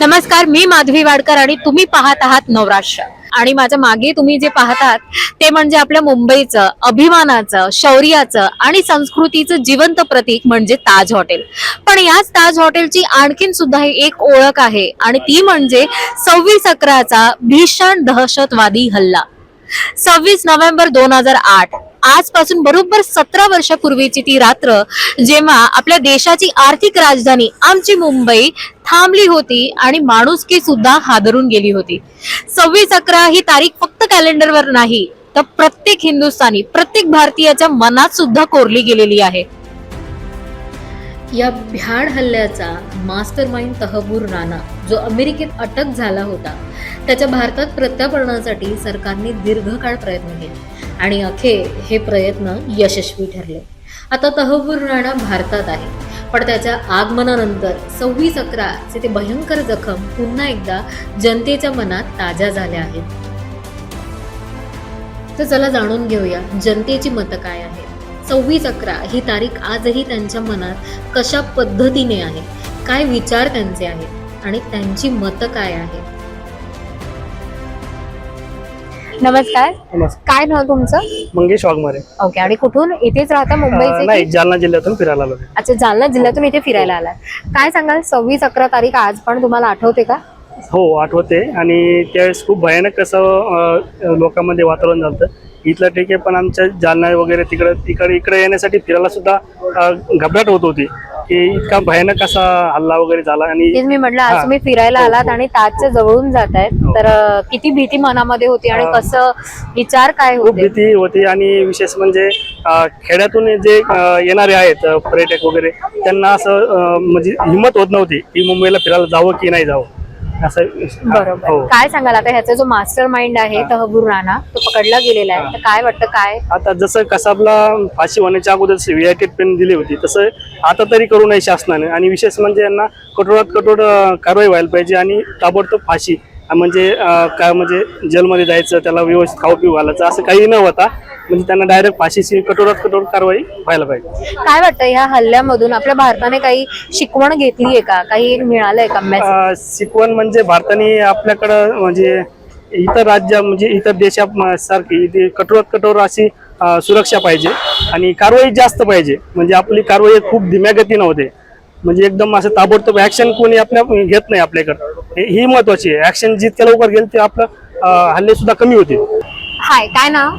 नमस्कार मी माधवी वाडकर आणि तुम्ही पाहत आहात नवराष्ट्र आणि माझ्या मागे तुम्ही जे पाहतात ते म्हणजे आपल्या मुंबईचं अभिमानाचं शौर्याचं आणि संस्कृतीचं जिवंत प्रतीक म्हणजे ताज हॉटेल. पण याच ताज हॉटेलची आणखीन सुद्धा एक ओळख आहे आणि ती म्हणजे सव्वीस अकराचा भीषण दहशतवादी हल्ला. सव्वीस नोव्हेंबर दोन हजार आठ. आजपासून बरोबर सतरा वर्षापूर्वीची ती रात्र जेव्हा आपल्या देशाची आर्थिक राजधानी आमची मुंबई थांबली होती आणि माणुसकी सुद्धा हादरून गेली होती. सव्वीस अकरा ही तारीख फक्त कॅलेंडरवर नाही तर प्रत्येक हिंदुस्थानी प्रत्येक भारतीयाच्या मनात सुद्धा कोरली गेलेली आहे. या भ्याड हल्ल्याचा मास्टर माइंड तहबूर राणा जो अमेरिकेत अटक झाला होता त्याच्या भारतात प्रत्यार्पणासाठी सरकारने दीर्घकाळ प्रयत्न केले. आणि अखेर हे प्रयत्न यशस्वी ठरले. आता तहबूर राणा भारतात आहे. पण त्याच्या आगमनानंतर सव्वीस अकराचे ते भयंकर जखम पुन्हा एकदा जनतेच्या मनात ताज्या झाल्या आहेत. तर चला जाणून घेऊया जनतेची मतं काय आहेत. सव्वीस अकरा ही तारीख आजही त्यांच्या मनात कशा पद्धतीने आहे? काय विचार त्यांचे आहेत? आणि त्यांची मतं काय आहेत? नमस्कार. नमस्कार. काय नाव तुमचं? मंगेश वाघमारे. ओके आणि कुठून? इथेच राहता अं, मुंबईचे नाही की- जालना जिल्ह्यातून फिरायला आलो अच्छा जालना जिल्ह्यातून इथे फिरायला आलाय काय सांगाल सव्वीस अकरा तारीख आज पण तुम्हाला आठवते का? हो आठवते. आणि त्यावेळेस खूप भयानक असं अं, लोकांमध्ये वातावरण झालं इथलं ठीक आहे पण आमच्या जालना वगैरे तिकडे तिकडे इकडे येण्यासाठी फिरायला सुद्धा अं, घबराट होत होती. की इतका भयानक असा हल्ला वगैरे झाला आणि मी म्हटलं आज हा. तुम्ही फिरायला हो, आलात हो. आणि ताजच्या जवळून जात आहेत हो. तर किती भीती मनामध्ये होती आणि हा. कसं विचार काय खूप होते भीती होती आणि विशेष म्हणजे खेड्यातून जे येणारे आहेत पर्यटक वगैरे त्यांना असं म्हणजे हिंमत होत नव्हती की मुंबईला फिरायला जावं की नाही जावं बरोबर. हो. काय सांगाल? आता ह्याचा जो मास्टर माइंड आहे. तहबूर राणा तो पकडला गेलेला आहे. तर काय वाटतं काय? आता जसं कसाबला फाशी होण्याच्या अगोदर व्हीआयटी पेन दिली होती तसं आता तरी करू नये शासनाने. आणि विशेष म्हणजे यांना कठोरात कठोर कारवाई व्हायला पाहिजे आणि ताबडतोब फाशी म्हणजे काय म्हणजे जेलमध्ये जायचं त्याला व्यवस्थित खाऊ पिऊ घालायचं असं काही न होता म्हणजे त्यांना डायरेक्ट फाशीची कठोरात कठोर कारवाई व्हायला पाहिजे. काय वाटतं ह्या हल्ल्यामधून आपल्या भारताने काही शिकवण घेतली आहे का? काही मिळालंय का शिकवण म्हणजे भारताने आपल्याकडं म्हणजे इतर राज्य म्हणजे इतर देशासारखी कठोरात कठोर अशी सुरक्षा पाहिजे आणि कारवाई जास्त पाहिजे. म्हणजे आपली कारवाई खूप धीम्या गतीनं होते. म्हणजे एकदम असं ताबडतोब ऍक्शन कोणी आपल्या घेत नाही आपल्याकडं. हे- ही महत्वाची आहे. ऍक्शन जितक्या लवकर घेईल ते आपलं हल्ले सुद्धा कमी होतील. हाय काय नाव?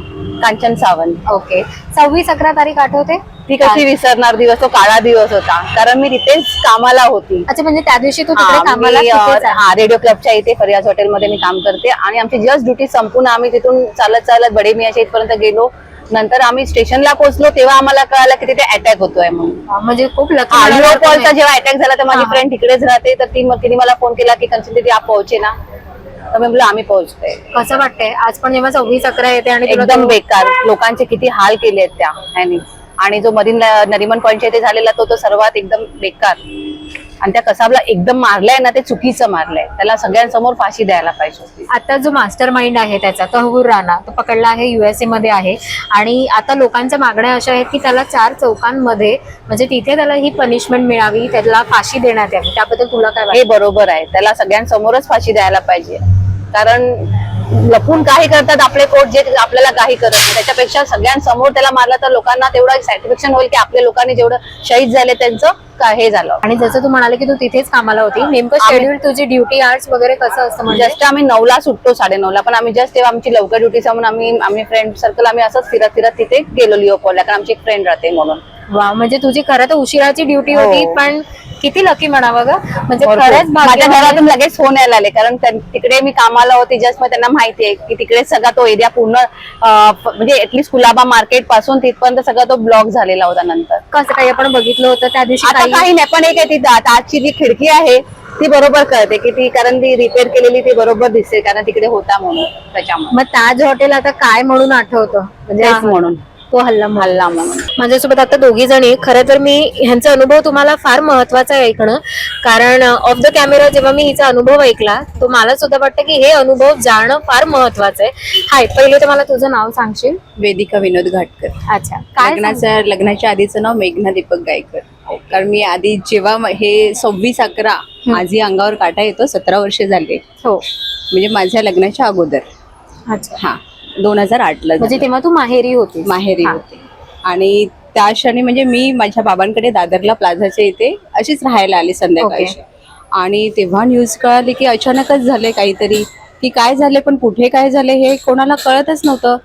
कांचन सावंत. ओके सव्वीस अकरा तारीख आठवते? ती कशी विसरणार दिवस? तो काळा दिवस होता. कारण मी तिथेच कामाला होती. अच्छा म्हणजे त्या दिवशी तू तिकडे कामाला. हा रेडिओ क्लबच्या इथे फरियाज हॉटेलमध्ये मी काम करते. आणि आमची जस्ट ड्युटी संपून आम्ही तिथून चालत चालत बडे मियाच्या इथपर्यंत गेलो. नंतर आम्ही स्टेशनला पोहोचलो तेव्हा आम्हाला कळालं की तिथे अटॅक होतोय म्हणून. म्हणजे खूप लकी जेव्हा अटॅक झाला तर माझी. फ्रेंड तिकडेच राहते तर ती मग तिने मला फोन केला की कंचन दीदी आप पोहोचे ना. तर मी बोललो आम्ही पोहोचतोय. कसं वाटतंय? आज पण जेव्हा सव्वीस अकरा येते आणि एकदम बेकार. लोकांचे किती हाल केले आहेत त्या ह्यानी. आणि जो मरीन नरिमन पॉईंटच्या इथे झालेला तो तो सर्वात एकदम बेकार. आणि त्या कसाबला एकदम मारलाय ना ते चुकीचं मारलंय. त्याला सगळ्यांसमोर फाशी द्यायला पाहिजे आता जो मास्टर माइंड आहे त्याचा तहबूर राणा तो पकडला आहे युएसए मध्ये आहे. आणि आता लोकांच्या मागण्या अशा आहेत की त्याला चार चौकांमध्ये म्हणजे तिथे त्याला ही पनिशमेंट मिळावी त्याला फाशी देण्यात यावी. त्याबद्दल तुला काय हे बरोबर आहे. त्याला सगळ्यांसमोरच फाशी द्यायला पाहिजे. कारण लपून काही करतात आपले कोर्ट जे आपल्याला काही करत नाही. त्याच्यापेक्षा सगळ्यांसमोर त्याला मारला तर लोकांना तेवढं सॅटिस्फॅक्शन होईल की आपल्या लोकांनी जेवढं शहीद झाले त्यांचं हे झालं. आणि जसं तू म्हणाले की तू तिथेच कामाला होती नेमकं शेड्यूल तुझी ड्युटी आर्ट्स वगैरे कसं असतं म्हणजे? जस्ट आम्ही नऊला सुटतो साडे नऊला पण आम्ही जस्ट तेव्हा आमची लवकर ड्युटी म्हणून आम्ही आम्ही फ्रेंड सर्कल आम्ही असंच फिरत फिरत तिथे गेलो लिओपॉलला कारण आमची एक फ्रेंड राहते म्हणून. वा म्हणजे तुझी खरं तर उशिराची ड्युटी हो. होती पण किती लकी म्हणावं ग? म्हणजे. खरंच माझ्या. घरातून लगेच फोन यायला आले कारण तिकडे मी कामाला होती जस्ट मग त्यांना माहिती आहे की तिकडे सगळा तो एरिया पूर्ण म्हणजे ऍटलीस्ट कुलाबा मार्केटपासून तिथपर्यंत सगळा तो ब्लॉक झालेला होता नंतर. कसं काही आपण बघितलं होतं त्या दिवशी आता काही नाही पण एक आहे ती आजची जी खिडकी आहे ती बरोबर कळते की ती कारण ती रिपेअर केलेली ती बरोबर दिसते कारण तिकडे होता म्हणून त्याच्यामुळे. मग ताज हॉटेल आता काय म्हणून आठवतं? म्हणजे म्हणून. तो हल्ला. हल्ला म्हणून माझ्यासोबत आता दोघी जणी खरं तर मी ह्यांचा अनुभव तुम्हाला फार महत्त्वाचा आहे ऐकणं. कारण ऑफ द कॅमेरा जेव्हा मी हिचा अनुभव ऐकला तो मला सुद्धा वाटतं की हे अनुभव जाणं फार महत्वाचं आहे. हाय पहिले तर मला तुझं नाव सांगशील? वेदिका विनोद घाटकर. अच्छा. काय लग्नाचं लग्नाच्या आधीचं नाव मेघना दीपक गायकर. कारण मी आधी जेव्हा हे सव्वीस अकरा माझी अंगावर काटा येतो सतरा वर्ष झाले. हो. म्हणजे माझ्या लग्नाच्या अगोदर. अच्छा. हा. दोन हजार आठला म्हणजे. तेव्हा तू माहेरी होती माहेरी होते. आणि त्या क्षणी म्हणजे मी माझ्या बाबांकडे दादरला प्लाझाच्या इथे अशीच राहायला आली संध्याकाळची आणि तेव्हा न्यूज कळाली की अचानकच झाले काहीतरी. की काय झाले पण कुठे काय झाले हे कोणाला कळतच नव्हतं.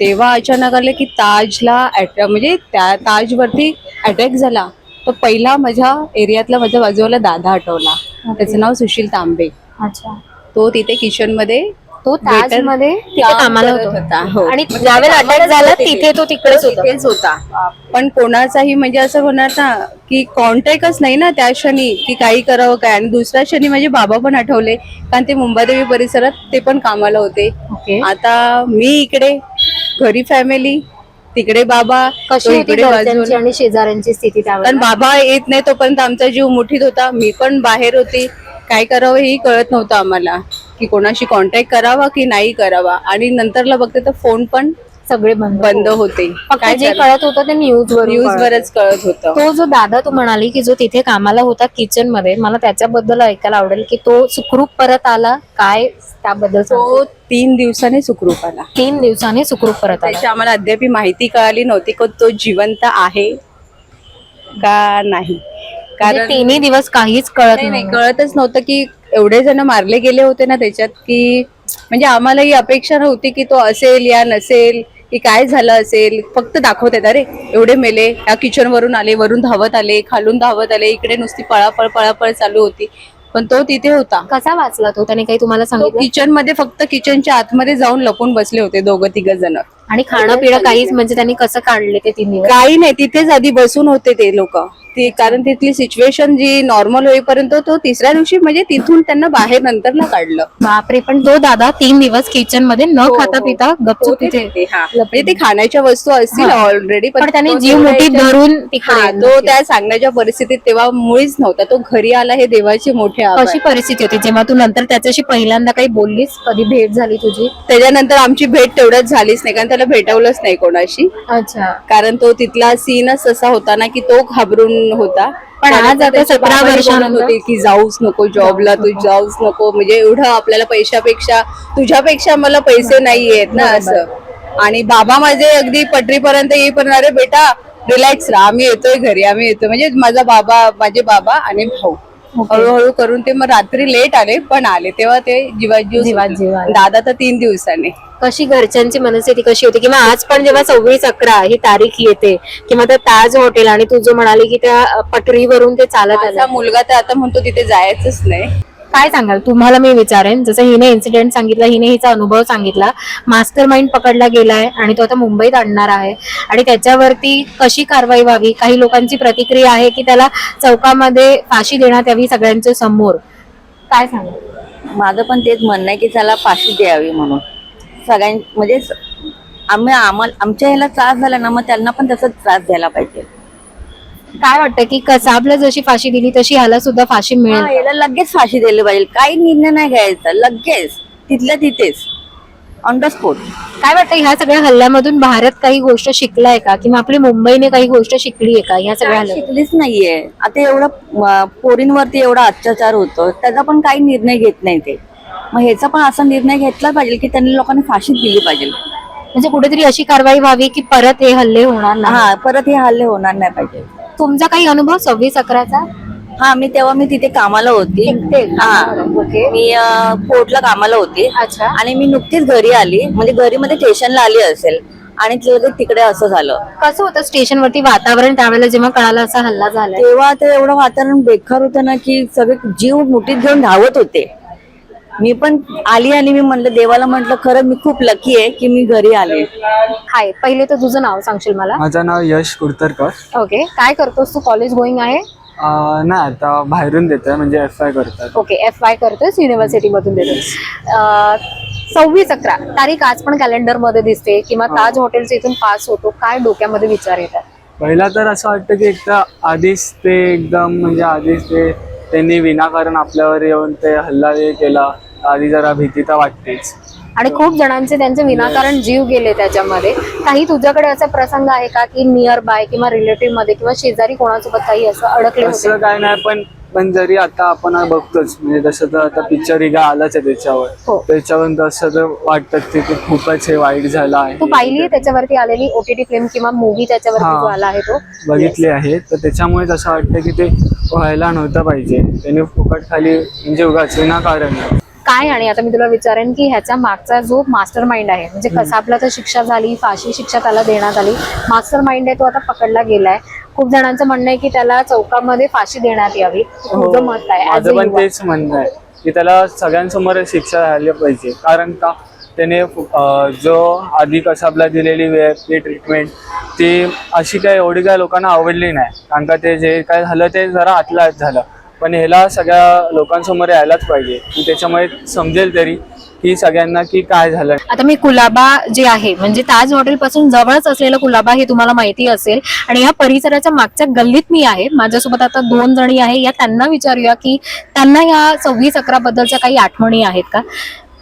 तेव्हा अचानक आले की ताजला अटॅ म्हणजे त्या ताजवरती अटॅक झाला. तर पहिला माझ्या एरियातला माझ्या बाजूला दादा आठवला. त्याचं नाव सुशील तांबे. अच्छा. तो तिथे किचनमध्ये तो ताज Waiter मध्ये तिथे काम कामाला करत होतो. होता, हो. आणि ज्यावेळेला अटॅक झाला तिथे तो तिकडेच होता. तिथेच होता. पण कोणाचाही म्हणजे असं होणार ना की कॉन्टॅक्टच नाही ना त्या क्षणी की काही करावं काय? आणि दुसऱ्या क्षणी माझे बाबा पण आठवले कारण ते मुंबादेवी परिसरात ते पण कामाला होते. ओके आता मी इकडे घरी फॅमिली तिकडे बाबा कशी होती इकडे घरच्यांची बाजूला. आणि शेजाऱ्यांची स्थिती कारण त्यावेळेला बाबा येत नाही तोपर्यंत आमचा जीव मुठीत होता. मी पण बाहेर होती. काय करावं हेही कळत नव्हतं आम्हाला की कोणाशी कॉन्टॅक्ट करावा की नाही करावा. आणि नंतरला बघते तर फोन पण सगळे बंद बंद होते. फक्त जे कळत होतं ते न्यूज वर न्यूज वरच कळत होतं. तो जो दादा तू म्हणाली की जो तिथे कामाला होता किचनमध्ये मला त्याच्याबद्दल ऐकायला आवडेल की तो सुखरूप परत आला? काय त्याबद्दल. तो तीन दिवसाने सुखरूप आला. तीन दिवसांनी सुखरूप परत आला. त्याची आम्हाला अद्याप माहिती कळाली नव्हती की तो जिवंत आहे का नाही? म्हणजे कारण तिन्ही दिवस काहीच कळत नाही कळतच नव्हतं की एवढे जण मारले गेले होते ना त्याच्यात की म्हणजे आम्हाला ही अपेक्षा नव्हती की तो असेल या नसेल. की काय झालं असेल? फक्त दाखवतात अरे एवढे मेले या किचन वरून आले वरून धावत आले खालून धावत आले इकडे नुसती पळापळ पळापळ चालू होती. पण तो तिथे होता. कसा वाचला तो? त्याने काही तुम्हाला सांगितलं? किचनमध्ये फक्त किचनच्या आतमध्ये जाऊन लपून बसले होते दोघं तिघ जण आणि खाणं पिणं काहीच म्हणजे त्यांनी कसं काढले ते तीन काही नाही तिथेच आधी बसून होते ते लोक. ती कारण तिथली सिच्युएशन जी नॉर्मल होईपर्यंत तो तिसऱ्या दिवशी म्हणजे तिथून त्यांना बाहेर नंतरला काढलं. बापरे पण तो दादा तीन दिवस किचनमध्ये न हो, खाता हो. पिता गपचूप होते तिथे हा. म्हणजे ते खाण्याच्या वस्तू असतील हा. ऑलरेडी पण त्याने जीव मुठीत धरून तिकडे हा, तो त्या सांगण्याच्या परिस्थितीत तेव्हा मुळीच नव्हता. तो घरी आला हे देवाचे मोठे आभार. कशी परिस्थिती होती? जेव्हा तू नंतर त्याच्याशी पहिल्यांदा काही बोललीस? कधी भेट झाली तुझी? त्याच्यानंतर आमची भेट तेवढ्याच झालीच नाही कारण त्याला भेटवलंच नाही कोणाशी. अच्छा. कारण तो तिथला सीनच असा होता ना की तो घाबरून होता. पण आज आता त्याचे 17 बाबाही बोलत वर्षानंतर- होते की जाऊच नको जॉबला तू. जाऊच नको. म्हणजे एवढं आपल्याला पैशापेक्षा तुझ्यापेक्षा मला पैसे नाही आहेत ना असं. आणि बाबा माझे अगदी पटरीपर्यंत येईपर्यंत अरे बेटा रिलॅक्स राहा. आम्ही येतोय घरी आम्ही येतोय. म्हणजे माझा बाबा माझे बाबा आणि भाऊ. हळूहळू करून ते मग रात्री लेट आले पण आले. तेव्हा ते जीवाजीव. जीव. दादा तर तीन दिवसाने. कशी घरच्यांची मनस्थिती कशी होती? किंवा आज पण जेव्हा सव्वीस अकरा ही तारीख येते किंवा त्या ताज हॉटेल आणि तू जो म्हणाली की त्या पटरीवरून ते चालत आलं. मुलगा तर आता म्हणतो तिथे जायचंच नाही. काय सांगाल? तुम्हाला मी विचारेन. जसं हिने इन्सिडेंट सांगितला हिने हिचा अनुभव सांगितला. मास्टर माइंड पकडला गेलाय आणि तो आता मुंबईत आणणार आहे. आणि त्याच्यावरती कशी कारवाई व्हावी? काही लोकांची प्रतिक्रिया आहे की त्याला चौकामध्ये फाशी देण्यात यावी सगळ्यांच्या समोर. काय सांगाल? माझं पण तेच म्हणणं आहे की त्याला फाशी द्यावी म्हणून. सगळ्यां म्हणजे आम्ही आम्हाला आमच्या ह्याला त्रास झाला ना मग त्यांना पण तसंच त्रास द्यायला पाहिजे. काय वाटतं की कसाबला जशी फाशी दिली तशी ह्याला सुद्धा फाशी मिळेल हा, याला लगेच फाशी द्यायला पाहिजे. काही निर्णय नाही घ्यायचा लगेच. तिथल्या तिथेच. ऑन द स्पॉट काय वाटतं ह्या सगळ्या हल्ल्यामधून भारत काही गोष्ट शिकलाय का? किंवा आपली मुंबईने काही गोष्ट शिकली आहे का ह्या सगळ्या हल्ल्यात शिकलीच नाहीये. आता एवढं अं, पोरींवरती एवढा अत्याचार होतो त्याचा पण काही निर्णय घेत नाही ते. मग ह्याचा पण असा निर्णय घेतला पाहिजे की त्यांनी लोकांनी फाशी दिली पाहिजे. म्हणजे कुठेतरी अशी कारवाई व्हावी की परत हे हल्ले होणार नाही? हा परत हे हल्ले होणार नाही पाहिजे. तुमचा काही अनुभव सव्वीस अकराचा? हा मी तेव्हा मी तिथे कामाला होती. हा ओके. मी कोर्टला कामाला होती. अच्छा. आणि मी नुकतीच घरी आली. म्हणजे घरी मध्ये स्टेशनला आली असेल. आणि लगेच तिकडे असं झालं. कसं होतं स्टेशनवरती वातावरण त्यावेळेला जेव्हा कळाला असा हल्ला झालाय? तेव्हा ते एवढं वातावरण बेकार होतं ना की सगळे जीव मुठीत घेऊन धावत होते. मी पण आली आणि मी म्हणलं देवाला म्हटलं खरं मी खूप लकी आहे की मी घरी आले. हाय पहिले तर तुझं नाव सांगशील मला? माझं नाव यश कुडतरकर. ओके काय करतोस तू? कॉलेज गोईंग आहे? अं, नाही आता बाहेरून देत म्हणजे एफ आय करतात ओके एफ वाय करतोय युनिव्हर्सिटी मधून देतोय सव्वीस अकरा तारीख आज पण कॅलेंडरमध्ये दिसते किंवा ताज हॉटेलचे इथून पास होतो काय डोक्यामध्ये विचार येतात? पहिला तर असं वाटतं की एकदा आधीच ते एकदम म्हणजे आधीच ते त्यांनी विनाकारण आपल्यावर येऊन ते हल्ला हे केला. आधी जरा भीती तर वाटतेच. आणि खूप जणांचे त्यांचे विनाकारण जीव गेले त्याच्यामध्ये. काही तुझ्याकडे असा प्रसंग आहे का की नियर बाय किंवा रिलेटिव्हमध्ये किंवा शेजारी कोणासोबत काही असं अडकले असं होते काय नाही पण पण जरी आता आपण बघतोच म्हणजे तसं तर आता पिक्चर हिगा आलाच आहे त्याच्यावर. हो. त्याच्यावर तसं तर वाटतं की ते खूपच हे वाईट झालं आहे. तू पाहिली त्याच्यावरती आलेली ओटीटी फिल्म किंवा मूवी त्याच्यावरती हा. जो आला आहे तो? बघितले आहे. तर त्याच्यामुळेच असं वाटतं की ते व्हायला नव्हतं पाहिजे. त्याने फुकट खाली म्हणजे उगाच विनाकारण. काय आणि आता मी तुला विचारेन की ह्याचा मागचा जो मास्टर माइंड आहे म्हणजे कसाबला तर शिक्षा झाली फाशी शिक्षा त्याला देण्यात आली मास्टर माइंड आहे तो आता पकडला गेलाय. खूप जणांचं म्हणणं आहे की त्याला चौकामध्ये फाशी देण्यात यावी. तुझं मत काय हो. पण युवा. तेच म्हणणं आहे की त्याला सगळ्यांसमोर शिक्षा झाली पाहिजे. कारण का? त्याने जो आधी कसाबला दिलेली वेळ ती ट्रीटमेंट ती अशी काय एवढी काय लोकांना आवडली नाही. कारण का ते जे काय झालं ते जरा आतल्या आत झालं. पण ह्याला सगळ्या लोकांसमोर यायलाच पाहिजे. की त्याच्यामुळे समजेल तरी की सगळ्यांना की काय झालं. आता मी कुलाबा जे आहे म्हणजे ताज हॉटेल पासून जवळच असलेलं कुलाबा हे तुम्हाला माहिती असेल आणि या परिसराच्या मागच्या गल्लीत मी आहे. माझ्यासोबत आता दोन जणी आहे. या त्यांना विचारूया की त्यांना या सव्वीस अकरा बद्दलच्या काही आठवणी आहेत का?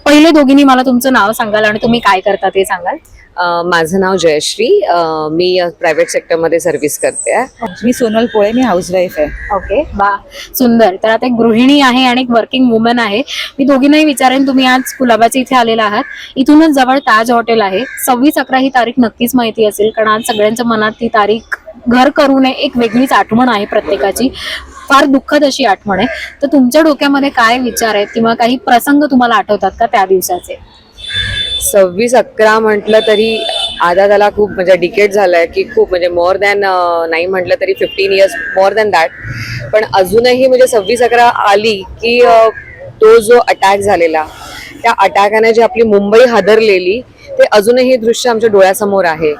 पहिले दोघींनी मला तुमचं नाव सांगाल आणि तुम्ही काय करता ते सांगाल. अ, माझं नाव जयश्री. अ, मी प्रायव्हेट सेक्टरमध्ये सर्व्हिस करते. आहे मी सोनल पोळे मी हाऊसवाईफ आहे. ओके बा सुंदर. तर आता एक गृहिणी आहे आणि एक वर्किंग वुमन आहे. मी दोघींनाही विचारेन तुम्ही आज कुलाबाच्या इथे आलेला आहात. इथूनच जवळ ताज हॉटेल आहे. सव्वीस अकरा ही तारीख नक्कीच माहिती असेल कारण आज सगळ्यांच्या मनात ती तारीख घर करू नये एक वेगळीच आठवण आहे प्रत्येकाची. फार दुःखद अशी आठवण आहे. तर तुमच्या डोक्यामध्ये काय विचार आहेत किंवा काही प्रसंग तुम्हाला आठवतात का त्या दिवसाचे? सव्वीस अकरा म्हटलं तरी आता त्याला खूप म्हणजे डिकेट झालंय की खूप म्हणजे मोर दॅन नाही म्हटलं तरी fifteen years more than that पण अजूनही म्हणजे सव्वीस अकरा आली की तो जो अटॅक झालेला त्या अटॅकाने जी आपली मुंबई हादरलेली ते अजूनही हे दृश्य आमच्या डोळ्यासमोर आहे.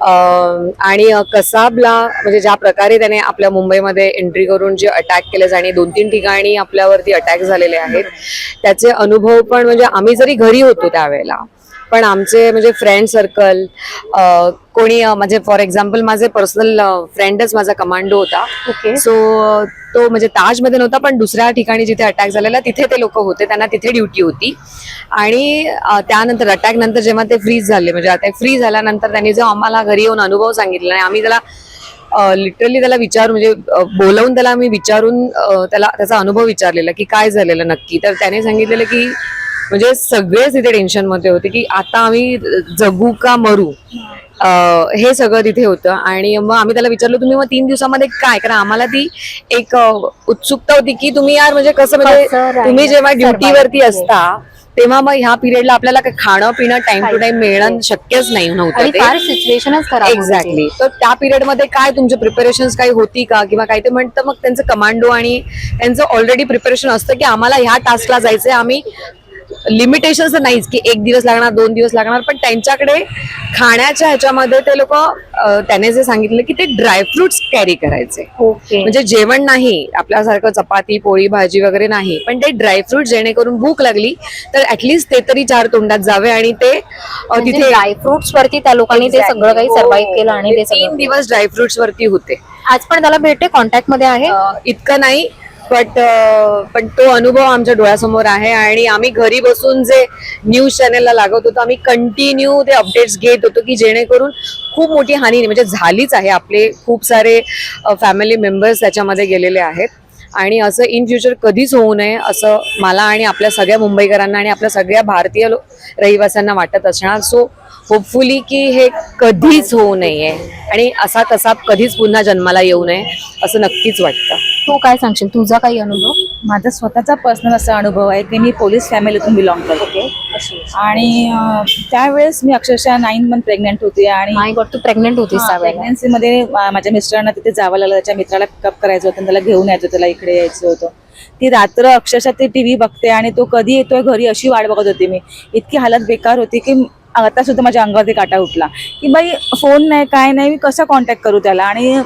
आणि कसाबला म्हणजे ज्या प्रकारे त्याने आपल्या मुंबईमध्ये एंट्री करून जे अटॅक केले आणि दोन तीन ठिकाणी आपल्यावरती अटॅक झालेले आहेत त्याचे अनुभव पण म्हणजे आम्ही जरी घरी होतो त्यावेळेला पण आमचे म्हणजे फ्रेंड सर्कल कोणी म्हणजे फॉर एक्झाम्पल माझे पर्सनल फ्रेंडच माझा कमांडो होता. ओके सो तो म्हणजे ताजमध्ये नव्हता पण दुसऱ्या ठिकाणी जिथे अटॅक झालेला तिथे ते लोक होते त्यांना तिथे ड्युटी होती. आणि त्यानंतर अटॅक नंतर जेव्हा ते फ्रीज झाले म्हणजे आता फ्री झाल्यानंतर त्यांनी जो आम्हाला घरी येऊन अनुभव सांगितला आणि आम्ही त्याला लिटरली त्याला विचारून म्हणजे बोलवून त्याला आम्ही विचारून त्याला त्याचा अनुभव विचारलेला की काय झालेलं नक्की. तर त्याने सांगितलेलं की म्हणजे सगळेच तिथे टेन्शनमध्ये होते की आता आम्ही जगू का मरू? हे सगळं तिथे होतं आणि मग आम्ही त्याला विचारलं तुम्ही मग तीन दिवसामध्ये काय? कारण आम्हाला ती एक उत्सुकता होती की तुम्ही यार म्हणजे कसं म्हणजे तुम्ही जेव्हा ड्युटीवरती. असता तेव्हा मग ह्या पिरियडला आपल्याला खाणं पिणं टाइम टू टाइम मिळणं शक्यच नाही नव्हतं सिच्युएशनच. एक्झॅक्टली तर त्या पिरियडमध्ये काय तुमचे प्रिपरेशन काही होती का? किंवा काय ते म्हणतं मग त्यांचं कमांडो आणि त्यांचं ऑलरेडी प्रिपरेशन असतं की आम्हाला ह्या टास्कला जायचंय आम्ही लिमिटेशन नाहीच की एक दिवस लागणार दोन दिवस लागणार पण त्यांच्याकडे खाण्याच्या ह्याच्यामध्ये ते लोक त्याने जे सांगितलं की ते ड्रायफ्रुट्स कॅरी करायचे. ओके. म्हणजे जेवण नाही आपल्यासारखं चपाती पोळी भाजी वगैरे नाही पण ते ड्रायफ्रुट जेणेकरून भूक लागली तर ऍटलीस्ट ते तरी चार तोंडात जावे आणि ते अ, तिथे ड्रायफ्रुट्स वरती त्या लोकांनी ते सगळं काही हो, सर्व्हाइव्ह केलं आणि ते तीन दिवस ड्रायफ्रुट्स वरती होते. आज पण त्याला भेटते कॉन्टॅक्टमध्ये आहे? इतकं नाही. बट uh, पण तो अनुभव आमच्या डोळ्यासमोर आहे आणि आम्ही घरी बसून जे न्यूज चॅनेलला लागत होतो आम्ही कंटिन्यू ते अपडेट्स घेत होतो की जेणेकरून खूप मोठी हानी नाही, म्हणजे झालीच आहे. आपले खूप सारे फॅमिली मेंबर्स त्याच्यामध्ये गेलेले आहेत. आणि असं इन फ्युचर कधीच होऊ नये असं मला आणि आपल्या सगळ्या मुंबईकरांना आणि आपल्या सगळ्या भारतीय लो- रहिवाशांना वाटत असणार. सो होपफुली की हे कधीच होऊ नये आणि असा कसा कधीच पुन्हा जन्माला येऊ नये असं नक्कीच वाटतं. तू काय सांगशील? तुझा काही अनुभव? माझा स्वतःचा पर्सनल असा अनुभव आहे की मी पोलीस फॅमिलीतून बिलॉंग करते. आणि त्यावेळेस मी अक्षरशः नाईन मंथ प्रेग्नेंट होते आणि तू प्रेग्नेंट होतीस त्यावेळेला. प्रेग्नन्सीमध्ये माझ्या मिस्टरांना तिथे जावं लागलं त्याच्या मित्राला पिकअप करायचं होतं त्याला घेऊन यायचं त्याला इकडे यायचं होतं. ती रात्र अक्षरशः ते टीव्ही बघते आणि तो कधी येतोय घरी अशी वाट बघत होती मी. इतकी हालत बेकार होती की आता सुद्धा माझ्या अंगावरती काटा उठला. की बाई फोन नाही काय नाही मी कसा कॉन्टॅक्ट करू त्याला? आणि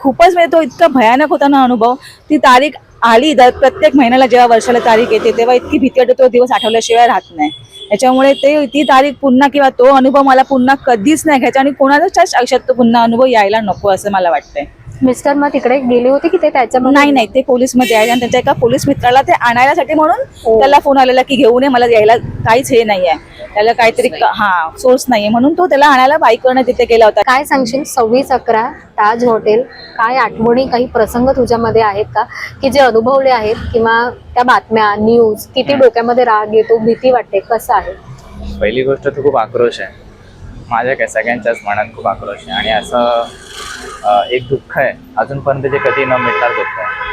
खूपच म्हणजे तो इतका भयानक होता ना अनुभव. ती तारीख आली दर प्रत्येक महिन्याला जेव्हा वर्षाला तारीख येते तेव्हा इतकी भीती वाटते तो दिवस आठवल्याशिवाय राहत नाही. त्याच्यामुळे ते ती तारीख पुन्हा किंवा तो अनुभव मला पुन्हा कधीच नाही घ्यायचा आणि कोणाच्याच आयुष्यात तो पुन्हा अनुभव यायला नको असं मला वाटतंय. मिस्टर मग तिकडे गेले होते की ते त्याच्या नाही नाही ते पोलीसमध्ये आहे आणि त्यांच्या एका पोलीस मित्राला ते आणायसाठी म्हणून त्याला फोन आलेला की घेऊन ये मला यायला काहीच हे नाहीये. त्याला काहीतरी हा सोर्स नाहीये. म्हणून तो त्याला आणायला बाईकवरनं तिथे गेला होता. काय सांगशील? सव्वीस अकरा ताज हॉटेल. काय आठवणी काही प्रसंग तुझ्यामध्ये आहेत का? की जे अनुभवले आहेत किंवा त्या बातम्या न्यूज किती डोक्यामध्ये राग येतो भीती वाटते कसं आहे? पहिली गोष्ट तर खूप आक्रोश आहे. माझ्या काय सगळ्यांच्याच मनात खूप आक्रोश आहे आणि असं एक दुःख आहे. अजूनपर्यंत जे कधी न मिटणार दुःख आहे.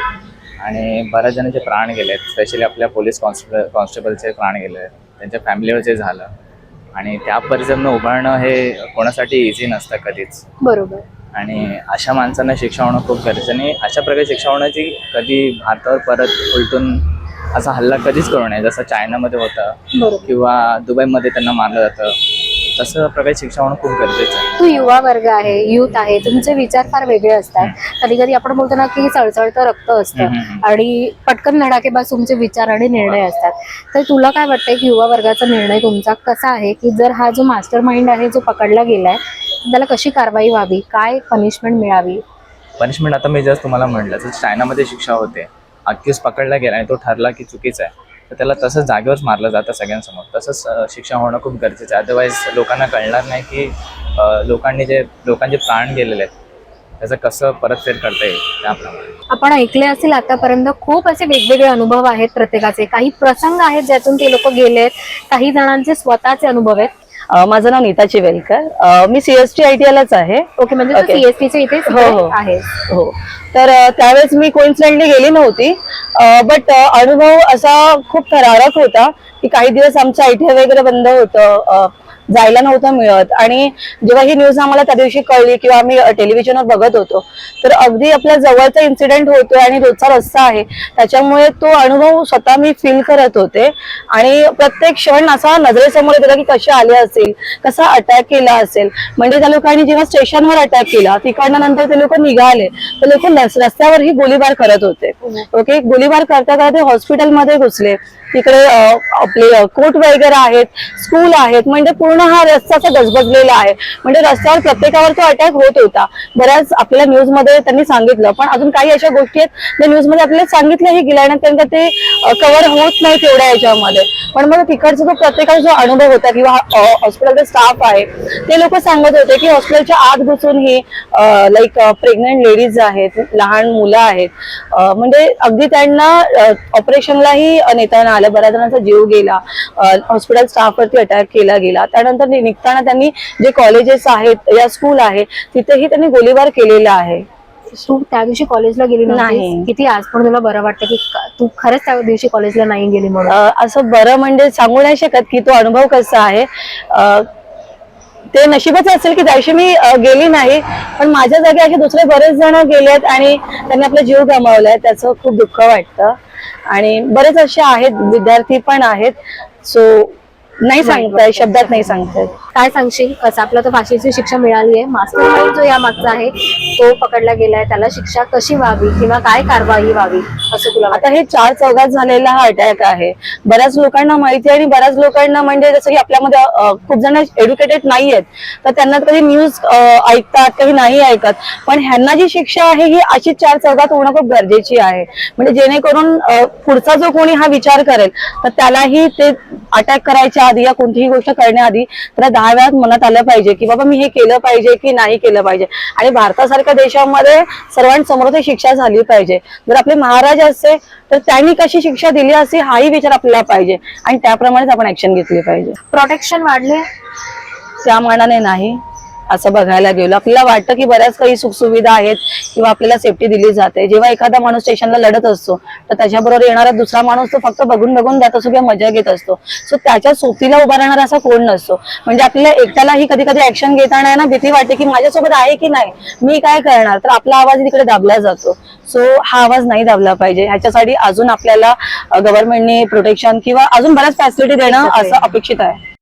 आणि बऱ्याच जणांचे प्राण गेलेत स्पेशली आपल्या पोलीस कॉन्स्टेबल कॉन्स्टेबलचे प्राण गेले त्यांच्या फॅमिलीवर जे झालं आणि त्या परिसरनं उभारणं हे कोणासाठी इझी नसतं कधीच. बरोबर. आणि अशा माणसांना शिक्षा होणं खूप गरजेचं. आणि अशा प्रकारे शिक्षा होण्याची कधी भारतावर परत उलटून असा हल्ला कधीच करू नये. जसं चायनामध्ये होतं किंवा दुबईमध्ये त्यांना मारलं जातं. तसं प्रकारे शिक्षा होणं खूप गरजेचं आहे. तू युवा वर्ग आहे युथ आहे तुमचे विचार फार वेगळे असतात. कधी कधी आपण बोलतो ना की चळचळतं रक्त असतं. आणि पटकन धडाकेबाज तुमचे विचार आणि निर्णय असतात. तर तुला काय वाटतंय की युवा वर्गाचा निर्णय तुमचा कसा आहे? की जर हा जो मास्टर माइंड आहे जो पकडला गेलाय त्याला कशी कारवाई व्हावी? काय पनिशमेंट मिळावी? पनिशमेंट आता मी जस्ट तुम्हाला म्हटलं तर चायनामध्ये शिक्षा होते अक्यूज पकडला गेला आणि तो ठरला की चुकीचा आहे. तर त्याला तसंच जागेवरच मारलं जातं सगळ्यांसमोर. तसंच शिक्षा होणं खूप गरजेचं आहे. अदरवाईज लोकांना कळणार नाही की लोकांनी जे लोकांचे प्राण गेलेले आहेत त्याचं कसं परतफेड करता येईल त्याप्रमाणे. आपण ऐकले असेल आतापर्यंत खूप असे वेगवेगळे अनुभव आहेत प्रत्येकाचे. काही प्रसंग आहेत ज्यातून ते लोक गेलेत. काही जणांचे स्वतःचे अनुभव आहेत. माझं नाव नीता चिवेलकर. मी सीएसटी आय टी आयलाच आहे. ओके म्हणजे Okay. सीएसटीचे इथे हो, हो. आहे हो. तर त्यावेळेस मी कोइन्सिडेंटली गेली नव्हती. बट अनुभव असा खूप थरारक होता की काही दिवस आमचं आय टी वगैरे बंद होतं. जायला नव्हतं मिळत. आणि जेव्हा ही न्यूज आम्हाला त्या दिवशी कळली किंवा आम्ही टेलिव्हिजनवर बघत होतो तर अगदी आपल्या जवळचा इन्सिडेंट होतोय आणि रोजचा रस्ता आहे. त्याच्यामुळे तो अनुभव स्वतः मी फील करत होते. आणि प्रत्येक क्षण असा नजरेसमोर येत होता की कसे आले असेल कसा अटॅक केला असेल. म्हणजे त्या लोकांनी जेव्हा स्टेशनवर अटॅक केला तिकडनं नंतर ते लोक निघाले. तर लोक रस्त्यावरही गोळीबार करत होते. ओके? गोळीबार करता करता ते हॉस्पिटलमध्ये घुसले. तिकडे आपले कोर्ट वगैरे आहेत स्कूल आहेत. म्हणजे पूर्ण हा रस्ता असा गजबजलेला आहे. म्हणजे रस्त्यावर प्रत्येकावर तो अटॅक होत होता. बऱ्याच आपल्या न्यूजमध्ये त्यांनी सांगितलं. पण अजून काही अशा गोष्टी आहेत ज्या न्यूजमध्ये आपल्याला सांगितल्याही गेल्या आणि ते कव्हर होत नाही तेवढ्या याच्यामध्ये. पण मग तिकडचा जो प्रत्येकाचा जो अनुभव होता किंवा हॉस्पिटलचा स्टाफ आहे ते लोक सांगत होते की हॉस्पिटलच्या आत घुसून ही लाईक प्रेग्नेंट लेडीज आहेत लहान मुलं आहेत. म्हणजे अगदी त्यांना ऑपरेशनलाही नेताना आलं. बऱ्याच जणांचा जीव गेला. हॉस्पिटल स्टाफवरती अटॅक केला गेला. त्यानंतर नि- निघताना त्यांनी जे कॉलेजेस आहेत या स्कूल आहे तिथेही त्यांनी गोळीबार केलेला आहे. तू त्या दिवशी कॉलेजला गेली नाही. किती आज पण तुला बरं वाटतं की तू खरंच त्या दिवशी कॉलेजला नाही गेली म्हणून? असं बरं म्हणजे सांगू नाही शकत की तो अनुभव कसा आहे. ते नशिबाच असेल की त्या दिवशी मी गेली नाही. पण माझ्या जागी असे दुसरे बरेच जण गेलेत आणि त्यांनी आपला जीव गमावलाय त्याचं खूप दुःख वाटतं. आणि बरेच असे आहेत विद्यार्थी पण आहेत. सो नाही सांगताय शब्दात नाही सांगतायत काय सांगशील? कसं आपला तर फाशीची शिक्षा मिळाली आहे मास्टर माइंड जो या मागचा आहे तो पकडला गेलाय. त्याला शिक्षा कशी व्हावी किंवा काय कारवाई व्हावी असं तुला आता हे चार चौघात झालेला हा अटॅक आहे. बऱ्याच लोकांना माहिती आहे आणि बऱ्याच लोकांना म्हणजे जसं की आपल्यामध्ये खूप जण एज्युकेटेड नाही आहेत तर त्यांना कधी न्यूज ऐकतात कधी नाही ऐकत. पण ह्यांना जी शिक्षा आहे ही अशी चार चौघात होणं खूप गरजेची आहे. म्हणजे जेणेकरून पुढचा जो कोणी हा विचार करेल तर त्यालाही ते अटॅक करायच्या आधी या कोणतीही गोष्ट करण्याआधी त्याला दहा वेळात मनात आलं पाहिजे की बाबा मी हे केलं पाहिजे की नाही केलं पाहिजे. आणि भारतासारख्या देशामध्ये सर्वांसमोर ती शिक्षा झाली पाहिजे. जर आपले महाराज असते तर त्यांनी कशी शिक्षा दिली असती हाही विचार आपल्याला पाहिजे. आणि त्याप्रमाणेच आपण ऍक्शन घेतली पाहिजे. प्रोटेक्शन वाढले? त्या मानाने नाही. असं बघायला गेलो. आपल्याला वाटतं की बऱ्याच काही सुखसुविधा आहेत किंवा आपल्याला सेफ्टी दिली जाते. जेव्हा एखादा माणूस स्टेशनला लढत असतो तर त्याच्याबरोबर येणारा दुसरा माणूस तो फक्त बघून बघून जात असतो किंवा मजा घेत असतो. सो त्याच्या सोबतीला उभा राहणारा असा कोण नसतो. म्हणजे आपल्याला एकट्यालाही कधी कधी ऍक्शन घेताना ना भीती वाटते की माझ्यासोबत आहे की नाही? मी काय करणार? तर आपला आवाज तिकडे दाबला जातो. सो हा आवाज नाही दाबला पाहिजे. ह्याच्यासाठी अजून आपल्याला गव्हर्नमेंटने प्रोटेक्शन किंवा अजून बऱ्याच फॅसिलिटी देणं असं अपेक्षित आहे.